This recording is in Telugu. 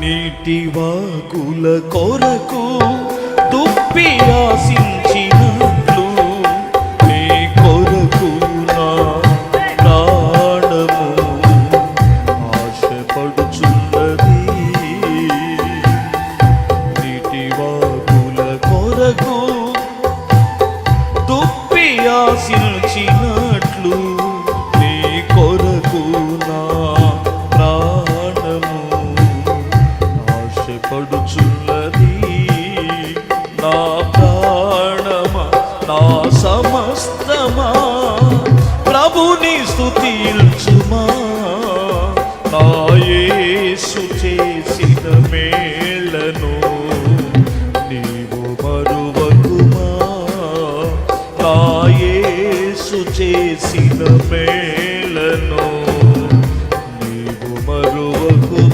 నీటి వాకుల కొరకు దుప్పి ఆశించినట్లు నీ కొరకు నా ప్రాణము ఆశపడుచున్నది. నీటి వాకుల కొరకు దుప్పి ఆశించినట్లు పడుచున్నది. నా ప్రాణమా నా సమస్తమా ప్రభుని స్థుతిల్చుమా నా యేసు చేసిన మేళను నీవు మరువకుమా. నా యేసు చేసిన మేళను నీవు మరువకుమా.